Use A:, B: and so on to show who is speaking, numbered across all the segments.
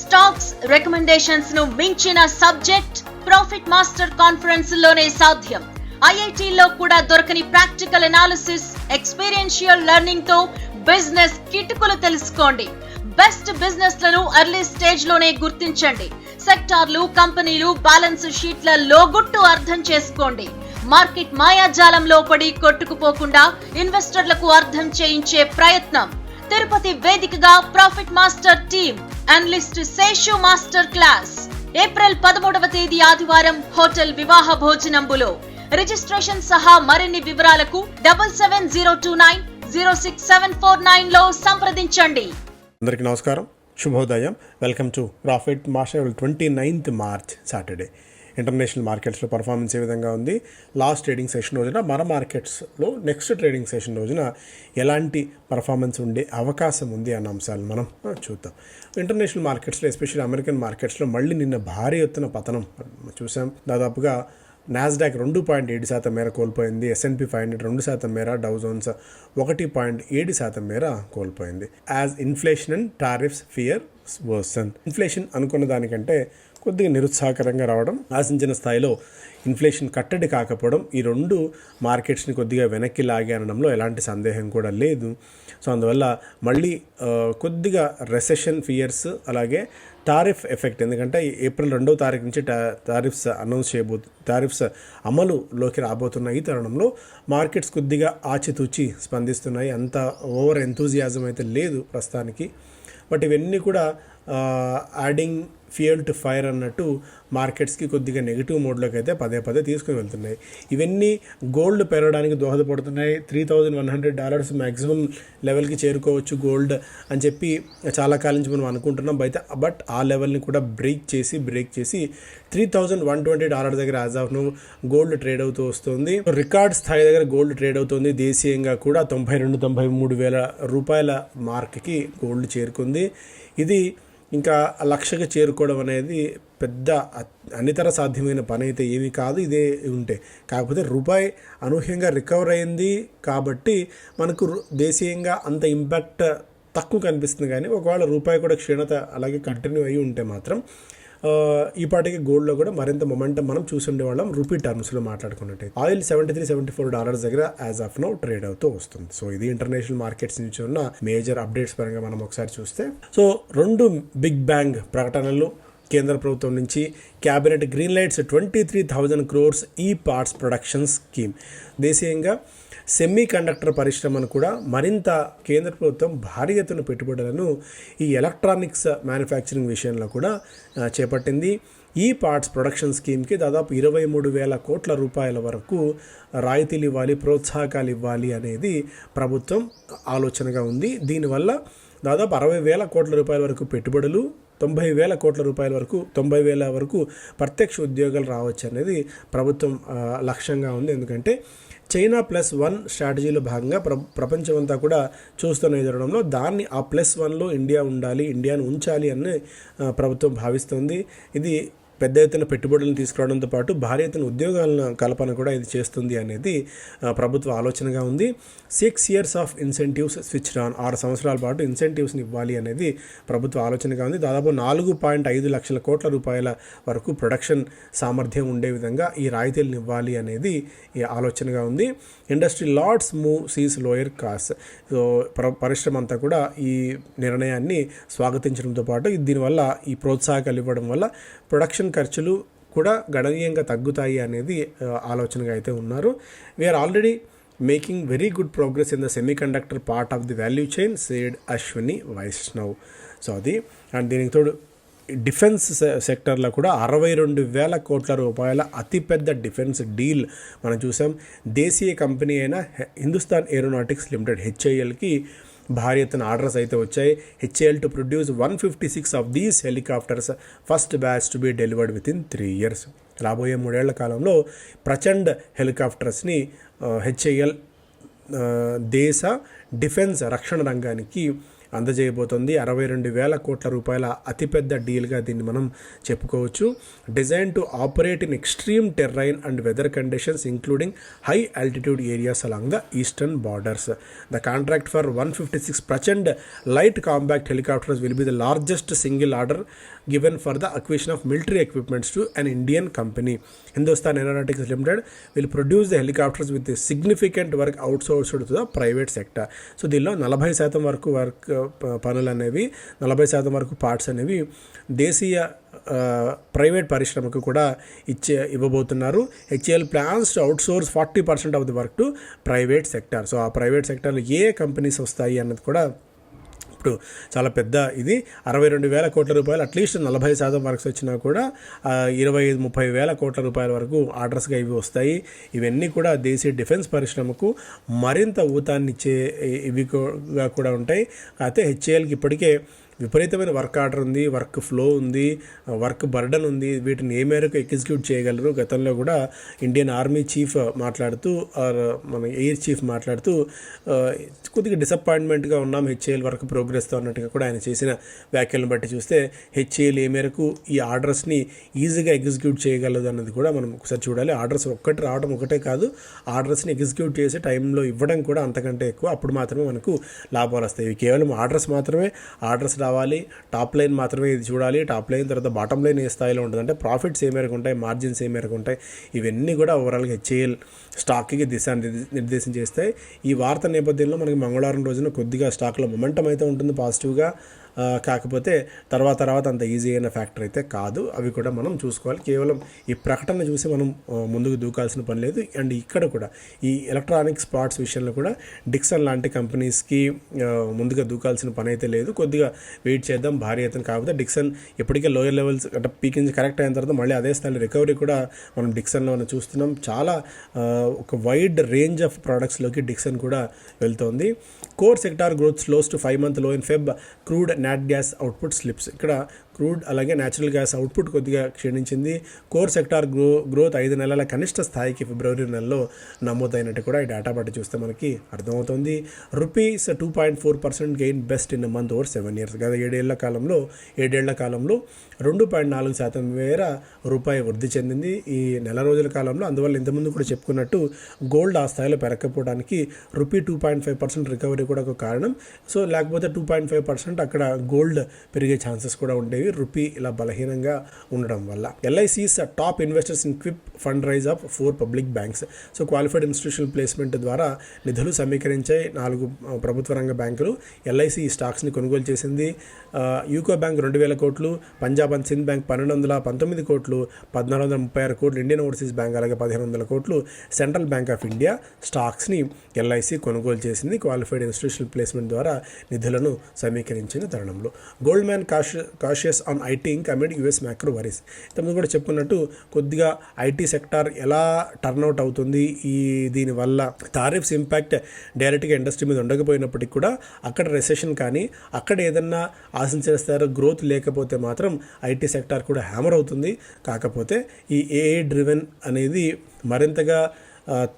A: Stocks రికమెండేషన్స్ను మించిన subject profit master కాన్ఫరెన్స్లోనే సాధ్యం. ఐఐటీలో కూడా దొరకని ప్రాక్టికల్ అనాలిసిస్ ఎక్స్పీరియన్షియల్ లెర్నింగ్తో బిజినెస్ కిటుకులు తెలుసుకోండి. బెస్ట్ బిజినెస్లను ఎర్లీ స్టేజ్లోనే గుర్తించండి. సెక్టార్లు కంపెనీలు బ్యాలెన్స్ షీట్ల లోగుట్టు అర్థం చేసుకోండి. మార్కెట్ మాయాజాలంలో పడి కొట్టుకుపోకుండా ఇన్వెస్టర్లకు అర్థం చేయించే ప్రయత్నం. తిరుపతి వేదికగా profit master team analyst Seshu master class April పదమూడవ తేదీ ఆదివారం హోటల్ వివాహ భోజనంబులో. రిజిస్ట్రేషన్ సహా మరిన్ని వివరాలకు double seven zero two nine zero six seven four నైన్లో సంప్రదించండి.
B: అందరికీ నమస్కారం. శుభోదయం. Welcome to profit master twenty ninth March Saturday international మార్కెట్స్లో పర్ఫార్మెన్స్ ఏ విధంగా ఉంది? లాస్ట్ ట్రేడింగ్ సెషన్ రోజున మన మార్కెట్స్లో నెక్స్ట్ ట్రేడింగ్ సెషన్ రోజున ఎలాంటి పర్ఫార్మెన్స్ ఉండే అవకాశం ఉంది అన్న అంశాలు మనం చూద్దాం. ఇంటర్నేషనల్ మార్కెట్స్లో ఎస్పెషల్లీ అమెరికన్ మార్కెట్స్లో మళ్ళీ నిన్న భారీ ఎత్తున పతనం. చూసాం దాదాపుగా నాస్డాక్ రెండు పాయింట్ ఏడు శాతం మేర కోల్పోయింది. ఎస్ఎన్పి ఫైవ్ హండ్రెడ్ రెండు శాతం మేర డౌ జోన్స్ ఒకటి పాయింట్ ఏడు శాతం మేర కోల్పోయింది. As inflation and tariffs fear worsen inflation అనుకున్న దానికంటే కొద్దిగా నిరుత్సాహకరంగా రావడం ఆశించిన స్థాయిలో ఇన్ఫ్లేషన్ కట్టడి కాకపోవడం ఈ రెండు మార్కెట్స్ని కొద్దిగా వెనక్కి లాగి అనడంలో ఎలాంటి సందేహం కూడా లేదు. సో అందువల్ల మళ్ళీ కొద్దిగా రెసెషన్ ఫియర్స్ అలాగే టారిఫ్ ఎఫెక్ట్ ఎందుకంటే ఏప్రిల్ రెండవ తారీఖు నుంచి టారిఫ్స్ అనౌన్స్ చేయబో టారిఫ్స్ అమలులోకి రాబోతున్న ఈ తరుణంలో. మార్కెట్స్ కొద్దిగా ఆచితూచి స్పందిస్తున్నాయి. అంత ఓవర్ ఎంతూజియాజం అయితే లేదు ప్రస్తుతానికి. బట్ ఇవన్నీ కూడా యాడింగ్ ఫ్యూయల్ టు ఫైర్ అన్నట్టు మార్కెట్స్కి కొద్దిగా నెగిటివ్ మోడ్లోకి అయితే పదే పదే తీసుకుని వెళ్తున్నాయి. ఇవన్నీ గోల్డ్ పెరగడానికి దోహదపడుతున్నాయి. Three thousand one hundred dollars maximum లెవెల్కి చేరుకోవచ్చు గోల్డ్ అని చెప్పి చాలా కాలం నుంచి మనం అనుకుంటున్నాం. బయట బట్ ఆ లెవెల్ని కూడా బ్రేక్ చేసి బ్రేక్ చేసి three thousand one twenty dollar దగ్గర యాజ్ ఆఫ్ గోల్డ్ ట్రేడ్ అవుతూ వస్తుంది. రికార్డ్ స్థాయి దగ్గర గోల్డ్ ట్రేడ్ అవుతుంది. దేశీయంగా కూడా తొంభై రెండు తొంభై మూడు వేల రూపాయల మార్క్కి గోల్డ్ చేరుకుంది. ఇది ఇంకా లక్షకు చేరుకోవడం అనేది పెద్ద అన్నితర అనితర సాధ్యమైన పని అయితే ఏమీ కాదు ఇదే ఉంటే. కాకపోతే రూపాయి అనూహ్యంగా రికవర్ అయింది కాబట్టి మనకు దేశీయంగా అంత ఇంపాక్ట్ తక్కువ కనిపిస్తుంది కానీ ఒకవేళ రూపాయి కూడా క్షీణత అలాగే కంటిన్యూ అయ్యి ఉంటే మాత్రం ఈ పాటికి గోల్డ్లో కూడా మరింత మొమెంటం మనం చూసి ఉండేవాళ్ళం. రూపీ టర్మ్స్లో మాట్లాడుకున్నట్టు oil seventy three seventy four dollars దగ్గర యాజ్ ఆఫ్ నో ట్రేడ్ అవుతూ వస్తుంది. సో ఇది ఇంటర్నేషనల్ మార్కెట్స్ నుంచి ఉన్న మేజర్ అప్డేట్స్ పరంగా మనం ఒకసారి చూస్తే. సో రెండు బిగ్ బ్యాంగ్ ప్రకటనలు కేంద్ర ప్రభుత్వం నుంచి. Cabinet green lights twenty three thousand crores ఈ పార్ట్స్ ప్రొడక్షన్ స్కీమ్ దేశీయంగా సెమీ కండక్టర్ పరిశ్రమను కూడా మరింత కేంద్ర ప్రభుత్వం భారీ ఎత్తున పెట్టుబడులను ఈ ఎలక్ట్రానిక్స్ మ్యానుఫ్యాక్చరింగ్ విషయంలో కూడా చేపట్టింది. ఈ పార్ట్స్ ప్రొడక్షన్ స్కీమ్కి దాదాపు ఇరవై మూడు వేల కోట్ల రూపాయల వరకు రాయితీలు ఇవ్వాలి ప్రోత్సాహకాలు ఇవ్వాలి అనేది ప్రభుత్వం ఆలోచనగా ఉంది. దీనివల్ల దాదాపు అరవై వేల కోట్ల రూపాయల వరకు పెట్టుబడులు తొంభై వేల కోట్ల రూపాయల వరకు తొంభై వేల వరకు ప్రత్యక్ష ఉద్యోగాలు రావచ్చు అనేది ప్రభుత్వం లక్ష్యంగా ఉంది. ఎందుకంటే చైనా ప్లస్ వన్ స్ట్రాటజీలో భాగంగా ప్ర ప్రపంచమంతా కూడా చూస్తున్న ఎదురడంలో దాన్ని ఆ ప్లస్ వన్లో ఇండియా ఉండాలి ఇండియాను ఉంచాలి అని ప్రభుత్వం భావిస్తుంది. ఇది పెద్ద ఎత్తున పెట్టుబడులను తీసుకురావడంతో పాటు భారీ ఎత్తున ఉద్యోగాలను కల్పన కూడా ఇది చేస్తుంది అనేది ప్రభుత్వ ఆలోచనగా ఉంది. Six years of incentives switch on ఆరు సంవత్సరాల పాటు ఇన్సెంటివ్స్ని ఇవ్వాలి అనేది ప్రభుత్వ ఆలోచనగా ఉంది. దాదాపు నాలుగు పాయింట్ ఐదు లక్షల కోట్ల రూపాయల వరకు ప్రొడక్షన్ సామర్థ్యం ఉండే విధంగా ఈ రాయితీలను ఇవ్వాలి అనేది ఈ ఆలోచనగా ఉంది. Industry lots move sees lower cost so పరిశ్రమ అంతా కూడా ఈ నిర్ణయాన్ని స్వాగతించడంతో పాటు దీనివల్ల ఈ ప్రోత్సాహకాలు ఇవ్వడం వల్ల ప్రొడక్షన్ ఖర్చులు కూడా గణనీయంగా తగ్గుతాయి అనేది ఆలోచనగా అయితే ఉన్నారు. We're already making very good progress in the semiconductor part of the value chain said Ashwini Vaishnaw so అది అండ్ దీనికి తోడు డిఫెన్స్ సెక్టర్లో కూడా అరవై రెండు వేల కోట్ల రూపాయల అతిపెద్ద డిఫెన్స్ డీల్ మనం చూసాం. దేశీయ కంపెనీ అయిన హిందుస్థాన్ ఏరోనాటిక్స్ లిమిటెడ్ హెచ్ఐఎల్కి భారీ ఎత్తున ఆర్డర్స్ అయితే వచ్చాయి. HAL to produce one fifty six of these helicopters. First batch to be delivered within three years. రాబోయే మూడేళ్ళ కాలంలో ప్రచండ్ హెలికాప్టర్స్ని హెచ్ఏఎల్ దేశ డిఫెన్స్ రక్షణ రంగానికి అందజేయబోతోంది. అరవై రెండు వేల కోట్ల రూపాయల అతిపెద్ద డీల్గా దీన్ని మనం చెప్పుకోవచ్చు. Design to operate in extreme terrain and weather conditions including high altitude areas along the eastern borders. The contract for one fifty six Prachand light combat helicopters will be the largest single order given for the acquisition of military equipments to an Indian company Hindustan Aeronautics Limited will produce the helicopters with significant work outsourced to the private sector so దీనిలో నలభై శాతం వరకు work uh, పనులు అనేవి నలభై శాతం వరకు parts అనేవి దేశీయ uh, ప్రైవేట్ పరిశ్రమకు కూడా ఇచ్చే ఇవ్వబోతున్నారు. HAL plans to outsource forty percent of the work to private sector so ఆ ప్రైవేట్ సెక్టర్లో ఏ కంపెనీస్ వస్తాయి అన్నది కూడా ఇప్పుడు చాలా పెద్ద ఇది. అరవై రెండు వేల కోట్ల రూపాయలు అట్లీస్ట్ నలభై శాతం వర్క్స్ వచ్చినా కూడా ఇరవై ఐదు ముప్పై వేల కోట్ల రూపాయల వరకు ఆర్డర్స్గా ఇవి వస్తాయి. ఇవన్నీ కూడా దేశీయ డిఫెన్స్ పరిశ్రమకు మరింత ఊతాన్నిచ్చే ఇవి కూడా- కూడా ఉంటాయి. అయితే హెచ్ఏఎల్కి ఇప్పటికే విపరీతమైన వర్క్ ఆర్డర్ ఉంది వర్క్ ఫ్లో ఉంది వర్క్ బర్డన్ ఉంది. వీటిని ఏ మేరకు ఎగ్జిక్యూట్ చేయగలరు? గతంలో కూడా ఇండియన్ ఆర్మీ చీఫ్ మాట్లాడుతూ ఆర్ మన ఎయిర్ చీఫ్ మాట్లాడుతూ కొద్దిగా డిసప్పాయింట్మెంట్గా ఉన్నాం. హెచ్ఏఎల్ వర్క్ ప్రోగ్రెస్తో అన్నట్టుగా కూడా ఆయన చేసిన వ్యాఖ్యలను బట్టి చూస్తే హెచ్ఏఎల్ ఏ మేరకు ఈ ఆర్డర్స్ని ఈజీగా ఎగ్జిక్యూట్ చేయగలదు అన్నది కూడా మనం ఒకసారి చూడాలి. ఆర్డర్స్ ఒక్కటి రావడం ఒకటే కాదు ఆర్డర్స్ని ఎగ్జిక్యూట్ చేసే టైంలో ఇవ్వడం కూడా అంతకంటే ఎక్కువ. అప్పుడు మాత్రమే మనకు లాభాలు వస్తాయి. కేవలం ఆర్డర్స్ మాత్రమే. ఆర్డర్స్ రావాలి. టాప్ లైన్ మాత్రమే ఇది చూడాలి. టాప్ లైన్ తర్వాత బాటమ్ లైన్ ఏ స్థాయిలో ఉంటుంది అంటే ప్రాఫిట్స్ ఏ మేరకు ఉంటాయి? మార్జిన్స్ ఏ మేరకు ఉంటాయి? ఇవన్నీ కూడా ఓవరాల్గా హెచ్ఏఎల్ స్టాక్కి దిశ నిర్దేశం చేస్తాయి. ఈ వార్త నేపథ్యంలో మనకి మంగళవారం రోజున కొద్దిగా స్టాక్లో మొమెంటం అయితే ఉంటుంది పాజిటివ్గా కాకపోతే తర్వాత తర్వాత అంత ఈజీ అయిన ఫ్యాక్టర్ అయితే కాదు. అవి కూడా మనం చూసుకోవాలి. కేవలం ఈ ప్రకటన చూసి మనం ముందుకు దూకాల్సిన పని లేదు. అండ్ ఇక్కడ కూడా ఈ ఎలక్ట్రానిక్ స్పాట్స్ విషయంలో కూడా డిక్సన్ లాంటి కంపెనీస్కి ముందుగా దూకాల్సిన పని అయితే లేదు. కొద్దిగా వెయిట్ చేద్దాం. భారీ ఎత్తున కాకపోతే డిక్సన్ ఇప్పటికే లోయర్ లెవెల్స్ అంటే పీక్ నుంచి కరెక్ట్ అయిన తర్వాత మళ్ళీ అదే స్థాయిలో రికవరీ కూడా మనం డిక్సన్లో మనం చూస్తున్నాం. చాలా ఒక వైడ్ రేంజ్ ఆఫ్ ప్రోడక్ట్స్లోకి డిక్సన్ కూడా వెళ్తోంది. Core sector growth slows to five మంత్లో in Feb crude nat gas output slips ఇక్కడ క్రూడ్ అలాగే న్యాచురల్ గ్యాస్ అవుట్పుట్ కొద్దిగా క్షీణించింది. కోర్ సెక్టార్ గ్రో గ్రోత్ ఐదు నెలల కనిష్ట స్థాయికి ఫిబ్రవరి నెలలో నమోదైనట్టు కూడా ఈ డేటా బట్టి చూస్తే మనకి అర్థమవుతుంది. Rupees two point four percent gain best in month over seven years గత ఏడేళ్ళ కాలంలో ఏడేళ్ళ కాలంలో రెండు పాయింట్ నాలుగు శాతం మేర రూపాయి వృద్ధి చెందింది. ఈ నెల రోజుల కాలంలో అందువల్ల ఇంతకుముందు కూడా చెప్పుకున్నట్టు గోల్డ్ ఆ స్థాయిలో పెరగకపోవడానికి rupee two point five percent recovery కూడా ఒక కారణం. సో లేకపోతే టూ పాయింట్ ఫైవ్ పర్సెంట్ అక్కడ గోల్డ్ పెరిగే ఛాన్సెస్ కూడా ఉండేవి. రూపీ ఇలా బలహీనంగా ఉండడం వల్ల. LIC's top investors in QIP fund raise of four public banks so qualified institutional placement ద్వారా నిధులు సమీకరించే నాలుగు ప్రభుత్వ రంగ బ్యాంకులు. ఎల్ఐసి ఈ స్టాక్స్ని కొనుగోలు చేసింది. యూకో బ్యాంక్ రెండు వేల కోట్లు పంజాబ్ అండ్ సింధ్ బ్యాంక్ పన్నెండు వందల పంతొమ్మిది కోట్లు పద్నాలుగు వందల ముప్పై ఆరు కోట్లు ఇండియన్ ఓవర్సీస్ బ్యాంక్ అలాగే పదిహేను వందల కోట్లు సెంట్రల్ బ్యాంక్ ఆఫ్ ఇండియా స్టాక్స్ని ఎల్ఐసి కొనుగోలు చేసింది. క్వాలిఫైడ్ ఇన్స్టిట్యూషనల్ ప్లేస్మెంట్ ద్వారా నిధులను సమీకరించిన తరుణంలో. Goldman cash focus on IT Inc amid US macro worries. ఇంతకుముందు కూడా చెప్పుకున్నట్టు కొద్దిగా ఐటీ సెక్టార్ ఎలా టర్న్అవుట్ అవుతుంది ఈ దీనివల్ల టారిఫ్స్ ఇంపాక్ట్ డైరెక్ట్గా ఇండస్ట్రీ మీద ఉండకపోయినప్పటికీ కూడా అక్కడ రెసెషన్ కానీ అక్కడ ఏదన్నా ఆశించిన స్థాయిలో గ్రోత్ లేకపోతే మాత్రం ఐటీ సెక్టార్ కూడా హ్యామర్ అవుతుంది. కాకపోతే ఈ ఏఐ డ్రివెన్ అనేది మరింతగా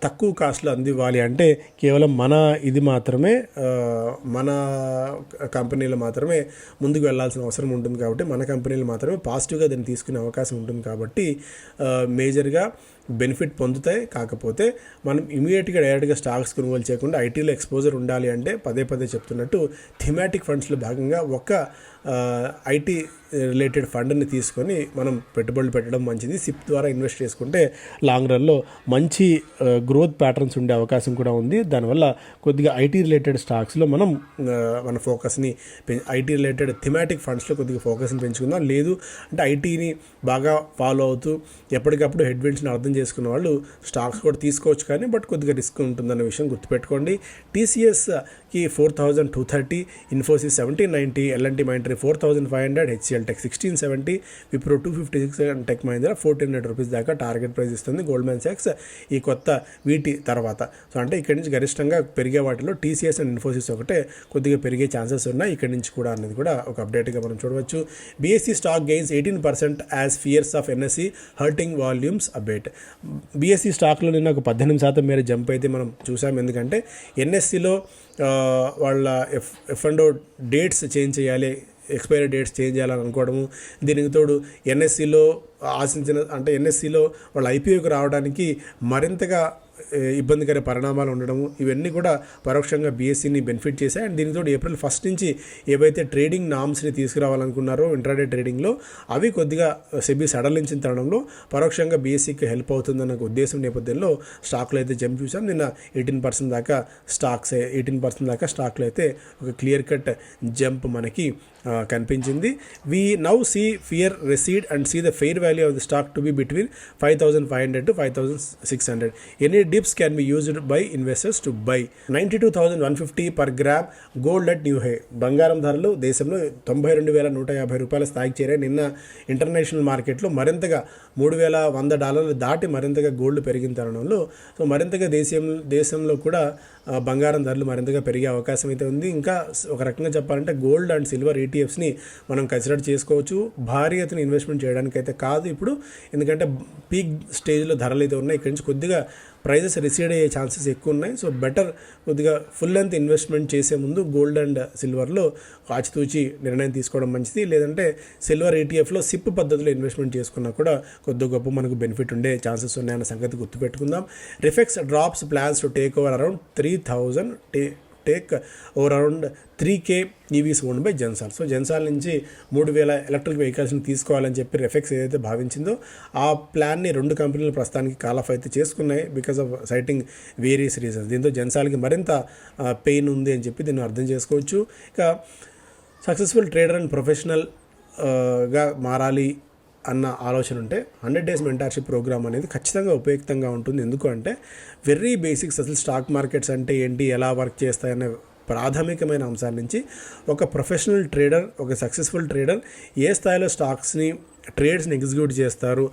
B: తక్కువ కాస్ట్లో అందివ్వాలి అంటే కేవలం మన ఇది మాత్రమే మన కంపెనీలు మాత్రమే ముందుకు వెళ్ళాల్సిన అవసరం ఉంటుంది కాబట్టి మన కంపెనీలు మాత్రమే పాజిటివ్గా దాన్ని తీసుకునే అవకాశం ఉంటుంది కాబట్టి మేజర్గా బెనిఫిట్ పొందుతాయి. కాకపోతే మనం ఇమీడియట్గా డైరెక్ట్గా స్టాక్స్ కొనుగోలు చేయకుండా ఐటీలో ఎక్స్పోజర్ ఉండాలి అంటే పదే పదే చెప్తున్నట్టు థిమాటిక్ ఫండ్స్లో భాగంగా ఒక ఐటీ రిలేటెడ్ ఫండ్ని తీసుకొని మనం పెట్టుబడులు పెట్టడం మంచిది. సిప్ ద్వారా ఇన్వెస్ట్ చేసుకుంటే లాంగ్ రన్లో మంచి గ్రోత్ ప్యాటర్న్స్ ఉండే అవకాశం కూడా ఉంది. దానివల్ల కొద్దిగా ఐటీ రిలేటెడ్ స్టాక్స్లో మనం మన ఫోకస్ని ఐటీ రిలేటెడ్ థిమాటిక్ ఫండ్స్లో కొద్దిగా ఫోకస్ని పెంచుకుందాం. లేదు అంటే ఐటీని బాగా ఫాలో అవుతూ ఎప్పటికప్పుడు హెడ్విండ్స్ని అర్థం చేసుకున్న వాళ్ళు స్టాక్స్ కూడా తీసుకోవచ్చు కానీ బట్ కొద్దిగా రిస్క్ ఉంటుందన్న విషయం గుర్తుపెట్టుకోండి. టీసీఎస్ కి four thousand two thirty Infosys seventeen ninety LNT Mindtree four thousand five hundred HCL Tech sixteen seventy Wipro two fifty six and Tech Mahindra fourteen hundred rupees దాకా target price ఇస్తుంది Goldman సాక్స్ ఈ కొత్త వీటి తర్వాత. So అంటే ఇక్కడి నుంచి గరిష్టంగా పెరిగే వాటిలో టీసీఎస్ అండ్ ఇన్ఫోసిస్ ఒకటే కొద్దిగా పెరిగే ఛాన్సెస్ ఉన్నాయి ఇక్కడి నుంచి కూడా అనేది కూడా ఒక అప్డేట్గా మనం చూడవచ్చు. BSE stock gains eighteen percent as fears of NSE hurting volumes update BSE స్టాక్లో నిన్న ఒక పద్దెనిమిది శాతం మేర జంప్ అయితే మనం చూసాం. ఎందుకంటే ఎన్ఎస్సిలో వాళ్ళ F F and dates change చేయాలి ఎక్స్పైరీ డేట్స్ చేంజ్ చేయాలని అనుకోవడము. దీనికి తోడు ఎన్ఎస్సిలో ఆశించిన అంటే ఎన్ఎస్సిలో వాళ్ళ ఐపీఓకి రావడానికి మరింతగా ఇబ్బందికర పరిణామాలు ఉండడము ఇవన్నీ కూడా పరోక్షంగా బీఎస్సీని బెనిఫిట్ చేశాయి. అండ్ దీనితో ఏప్రిల్ ఫస్ట్ నుంచి ఏవైతే ట్రేడింగ్ నామ్స్ని తీసుకురావాలనుకున్నారో ఇంట్రాడే ట్రేడింగ్లో అవి కొద్దిగా సెబీ సడలించిన తరుణంలో పరోక్షంగా బీఎస్సీకి హెల్ప్ అవుతుందన్న ఉద్దేశం నేపథ్యంలో స్టాక్లు అయితే జంప్ చూసాం నిన్న ఎయిటీన్ పర్సెంట్ దాకా స్టాక్స్ ఎయిటీన్ పర్సెంట్ దాకా స్టాక్లో అయితే ఒక క్లియర్ కట్ జంప్ మనకి కనిపించింది. We now see fear recede and see the fair value of the stock to be between five thousand five hundred to five thousand six hundred any dips can be used by investors to buy ninety two thousand one fifty per gram gold at new high బంగారం ధరలు దేశంలో తొంభై రెండు వేల నూట యాభై రూపాయల స్థాయికి చేరాయి. నిన్న ఇంటర్నేషనల్ మార్కెట్లో మరింతగా మూడు వేల వంద డాలర్లు దాటి మరింతగా గోల్డ్ పెరిగిన తరుణంలో సో మరింతగా దేశం దేశంలో కూడా బంగారం ధరలు మరింతగా పెరిగే అవకాశం అయితే ఉంది. ఇంకా ఒక రకంగా చెప్పాలంటే గోల్డ్ అండ్ సిల్వర్ ఈటీఎఫ్స్ని మనం కన్సిడర్ చేసుకోవచ్చు. భారీ ఎత్తున ఇన్వెస్ట్మెంట్ చేయడానికైతే కాదు ఇప్పుడు. ఎందుకంటే పీక్ స్టేజ్లో ధరలు అయితే ఉన్నాయి. ఇక్కడి నుంచి కొద్దిగా ప్రైజెస్ రిసీడ్ అయ్యే ఛాన్సెస్ ఎక్కువ ఉన్నాయి సో బెటర్ కొద్దిగా ఫుల్ లెంత్ ఇన్వెస్ట్మెంట్ చేసే ముందు గోల్డ్ అండ్ సిల్వర్లో ఆచితూచి నిర్ణయం తీసుకోవడం మంచిది. లేదంటే సిల్వర్ ఈటీఎఫ్లో సిప్ పద్ధతిలో ఇన్వెస్ట్మెంట్ చేసుకున్నా కూడా కొద్ది గొప్ప మనకు బెనిఫిట్ ఉండే ఛాన్సెస్ ఉన్నాయన్న సంగతి గుర్తుపెట్టుకుందాం. Refex drops plans to take over around three thousand టే take over around three K EVs own by Gensol so Gensol నుంచి మూడు వేల ఎలక్ట్రిక్ వెహికల్స్ని తీసుకోవాలని చెప్పి రెఫెక్స్ ఏదైతే భావించిందో ఆ ప్లాన్ని రెండు కంపెనీలు ప్రస్తుతానికి కాల్ ఆఫ్ అయితే చేసుకున్నాయి because of citing various reasons దీంతో జెన్సాల్కి మరింత పెయిన్ ఉంది అని చెప్పి దీన్ని అర్థం చేసుకోవచ్చు. ఇక సక్సెస్ఫుల్ ట్రేడర్ అండ్ ప్రొఫెషనల్గా మారాలి అన్న ఆలోచన ఉంటే హండ్రెడ్ డేస్ మెంటార్షిప్ ప్రోగ్రామ్ అనేది ఖచ్చితంగా ఉపయుక్తంగా ఉంటుంది. ఎందుకు అంటే వెరీ బేసిక్స్ అసలు స్టాక్ మార్కెట్స్ అంటే ఏంటి ఎలా వర్క్ చేస్తాయనే ప్రాథమికమైన అంశాల నుంచి ఒక ప్రొఫెషనల్ ట్రేడర్ ఒక సక్సెస్ఫుల్ ట్రేడర్ ఏ స్థాయిలో స్టాక్స్ని ట్రేడ్స్ని ఎగ్జిక్యూట్ చేస్తారు.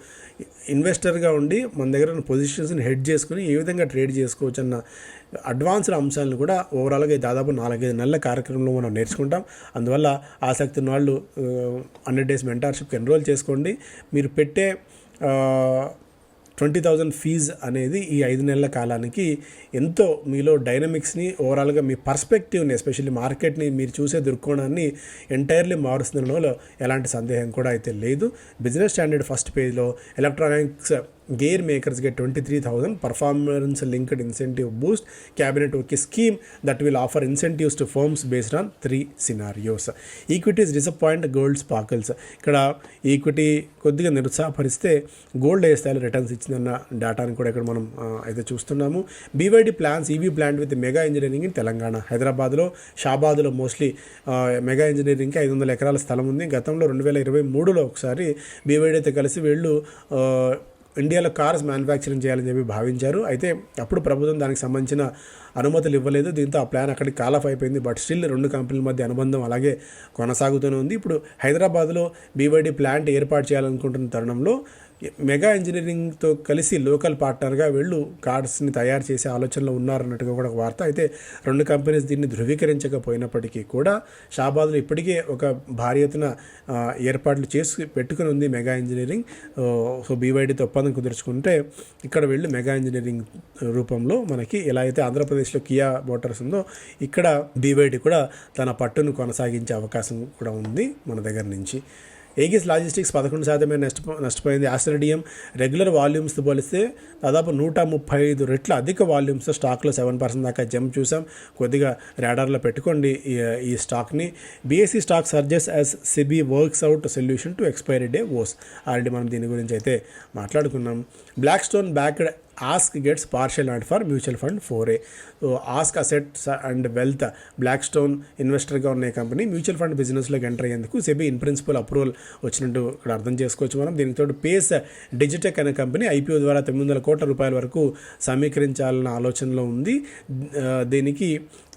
B: ఇన్వెస్టర్గా ఉండి మన దగ్గర ఉన్న పొజిషన్స్ని హెడ్ చేసుకుని ఏ విధంగా ట్రేడ్ చేసుకోవచ్చు అన్న అడ్వాన్స్డ్ అంశాలను కూడా ఓవరాల్గా దాదాపు నాలుగైదు నెలల కార్యక్రమంలో మనం నేర్చుకుంటాం. అందువల్ల ఆసక్తి ఉన్న వాళ్ళు హండ్రెడ్ డేస్ మెంటార్షిప్కి ఎన్రోల్ చేసుకోండి. మీరు పెట్టే ట్వంటీ థౌజండ్ ఫీజ్ అనేది ఈ ఐదు నెలల కాలానికి ఎంతో మీలో డైనమిక్స్ని ఓవరాల్గా మీ పర్స్పెక్టివ్ని ఎస్పెషల్లీ మార్కెట్ని మీరు చూసే దృక్కోణాన్ని ఎంటైర్లీ మారుస్తుండడంలో ఎలాంటి సందేహం కూడా అయితే లేదు. బిజినెస్ స్టాండర్డ్ ఫస్ట్ పేజ్లో electronics gear makers get twenty three thousand performance linked incentive boost cabinet ఒక scheme that will offer incentives to firms based on three scenarios equities disappoint gold sparkles ఇక్కడ equity కొద్దిగా నిరుత్సాహపరిస్తే gold ఏ స్థాయిలో returns ఇచ్చిందన్న డేటాని కూడా ఇక్కడ మనం అయితే చూస్తున్నాము. BYD plans EV plant with Mega Engineering in Telangana హైదరాబాద్లో షాబాద్లో మోస్ట్లీ మెగా ఇంజనీరింగ్కి ఐదు వందల ఎకరాల స్థలం ఉంది. గతంలో రెండు వేల ఇరవై మూడులో ఒకసారి బీవైడీతో కలిసి వీళ్ళు ఇండియాలో కార్స్ మ్యానుఫ్యాక్చరింగ్ చేయాలని చెప్పి భావించారు. అయితే అప్పుడు ప్రభుత్వం దానికి సంబంధించిన అనుమతులు ఇవ్వలేదు. దీంతో ఆ ప్లాన్ అక్కడికి కాలఫ్ అయిపోయింది. బట్ స్టిల్ రెండు కంపెనీల మధ్య అనుబంధం అలాగే కొనసాగుతూనే ఉంది. ఇప్పుడు హైదరాబాద్లో బీవైడి ప్లాంట్ ఏర్పాటు చేయాలనుకుంటున్న తరుణంలో మెగా ఇంజనీరింగ్తో కలిసి లోకల్ పార్ట్నర్గా వీళ్ళు కార్డ్స్ని తయారు చేసే ఆలోచనలో ఉన్నారన్నట్టుగా కూడా ఒక వార్త. అయితే రెండు కంపెనీస్ దీన్ని ధృవీకరించకపోయినప్పటికీ కూడా షాబాద్లో ఇప్పటికే ఒక భారీ ఎత్తున ఏర్పాట్లు చేసి పెట్టుకుని ఉంది మెగా ఇంజనీరింగ్. సో బీవైడీతో ఒప్పందం కుదుర్చుకుంటే ఇక్కడ వీళ్ళు మెగా ఇంజనీరింగ్ రూపంలో మనకి ఎలా అయితే ఆంధ్రప్రదేశ్ ఆంధ్రప్రదేశ్లో కియా మోటార్స్ ఉందో ఇక్కడ బీవైడీ కూడా తన పట్టును కొనసాగించే అవకాశం కూడా ఉంది మన దగ్గర నుంచి. ఏగిస్ లాజిస్టిక్స్ పదకొండు శాతమే నష్టపో నష్టపోయింది. ఆస్ట్రేడియం రెగ్యులర్ వాల్యూమ్స్తో పోలిస్తే దాదాపు నూట ముప్పై ఐదు రెట్ల అధిక వాల్యూమ్స్తో స్టాక్లో సెవెన్ పర్సెంట్ దాకా జంప్ చూసాం. కొద్దిగా రాడార్లో పెట్టుకోండి ఈ ఈ స్టాక్ని. BSE stock surges as SEBI works out solution to expiry day woes. Already మనం దీని గురించి అయితే మాట్లాడుకున్నాం. Blackstone backed ASK gets partial nod for mutual fund foray so ASK assets and wealth Blackstone ఇన్వెస్టర్గా ఉన్న కంపెనీ మ్యూచువల్ ఫండ్ బిజినెస్లోకి enter అయ్యేందుకు SEBI in principle approval వచ్చినట్టు ఇక్కడ అర్థం చేసుకోవచ్చు మనం. దీనితో పేస్ డిజిటెక్ అనే కంపెనీ ఐపీఓ ద్వారా తొమ్మిది వందల కోట్ల రూపాయల వరకు సమీకరించాలన్న ఆలోచనలో ఉంది. దీనికి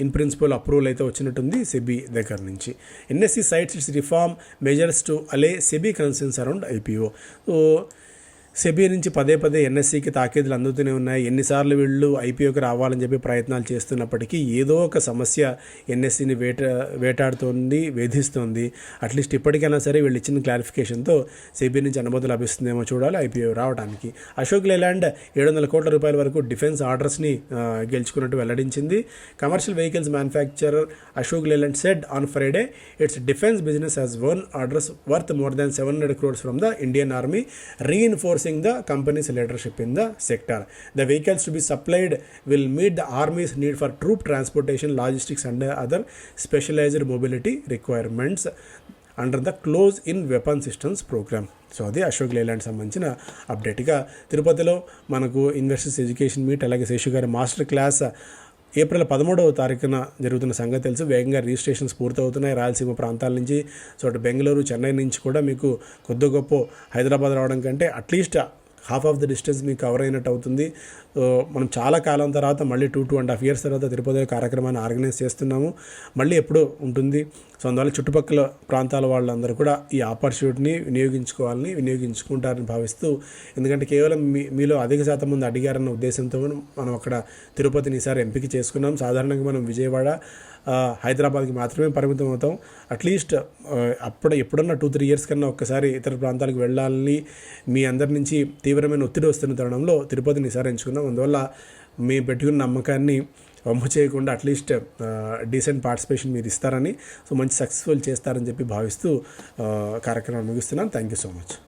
B: ఇన్ ప్రిన్సిపల్ అప్రూవల్ అయితే వచ్చినట్టుంది సెబీ దగ్గర నుంచి. NSE cites its reform measures to allay SEBI concerns around IPO so SEBI నుంచి పదే పదే ఎన్ఎస్సికి తాకీదులు అందుతూనే ఉన్నాయి. ఎన్నిసార్లు వీళ్ళు ఐపీఓకి రావాలని చెప్పి ప్రయత్నాలు చేస్తున్నప్పటికీ ఏదో ఒక సమస్య ఎన్ఎస్సిని వేట వేటాడుతోంది వేధిస్తోంది. అట్లీస్ట్ ఇప్పటికైనా సరే వీళ్ళు ఇచ్చిన క్లారిఫికేషన్తో సెబీ నుంచి అనుమతి లభిస్తుందేమో చూడాలి ఐపీఓ రావడానికి అశోక్ లేలాండ్ ఏడు వందల కోట్ల రూపాయల వరకు డిఫెన్స్ ఆర్డర్స్ని గెలుచుకున్నట్టు వెల్లడించింది. Commercial vehicles manufacturer Ashok Leyland said on Friday its defence business has won orders worth more than seven hundred crores from the Indian Army reinforcing the company's leadership in the sector. The vehicles to be supplied will meet the Army's need for troop transportation, logistics, and other specialized mobility requirements under the close in weapon systems programme so అది Ashok Layland సంబంధించిన అప్డేట్గా తిరుపతిలో మనకు investors education meet అలాగే శేషు గారి master class April పదమూడవ తారీఖున జరుగుతున్న సంగతి తెలుసు వేగంగా రిజిస్ట్రేషన్స్ పూర్తవుతున్నాయి. రాయలసీమ ప్రాంతాల నుంచి సో అటు బెంగళూరు చెన్నై నుంచి కూడా మీకు కొద్ది గొప్ప హైదరాబాద్ రావడం కంటే at least half of the distance మీకు కవర్ అయినట్టు అవుతుంది. మనం చాలా కాలం తర్వాత మళ్ళీ two two and half years తర్వాత తిరుపతి కార్యక్రమాన్ని ఆర్గనైజ్ చేస్తున్నాము. మళ్ళీ ఎప్పుడు ఉంటుంది. సో అందువల్ల చుట్టుపక్కల ప్రాంతాల వాళ్ళందరూ కూడా ఈ ఆపర్చునిటీని వినియోగించుకోవాలని వినియోగించుకుంటారని భావిస్తూ ఎందుకంటే కేవలం మీ మీలో అధిక శాతం మంది అడిగారన్న ఉద్దేశంతో మనం అక్కడ తిరుపతిని ఈసారి ఎంపిక చేసుకున్నాం. సాధారణంగా మనం విజయవాడ హైదరాబాద్కి మాత్రమే పరిమితం అవుతాం. అట్లీస్ట్ అప్పుడు ఎప్పుడన్నా టూ త్రీ ఇయర్స్ కన్నా ఒక్కసారి ఇతర ప్రాంతాలకు వెళ్ళాలని మీ అందరి నుంచి తీవ్రమైన ఒత్తిడి వస్తున్న తరుణంలో తిరుపతిని ఈసారి ఎంచుకున్నాం అందువల్ల మేము పెట్టుకున్న నమ్మకాన్ని వమ్ము చేయకుండా అట్లీస్ట్ డీసెంట్ పార్టిసిపేషన్ మీరు ఇస్తారని సో మంచి సక్సెస్ఫుల్ చేస్తారని చెప్పి భావిస్తూ కార్యక్రమాన్ని ముగిస్తున్నాను థ్యాంక్ యూ సో మచ్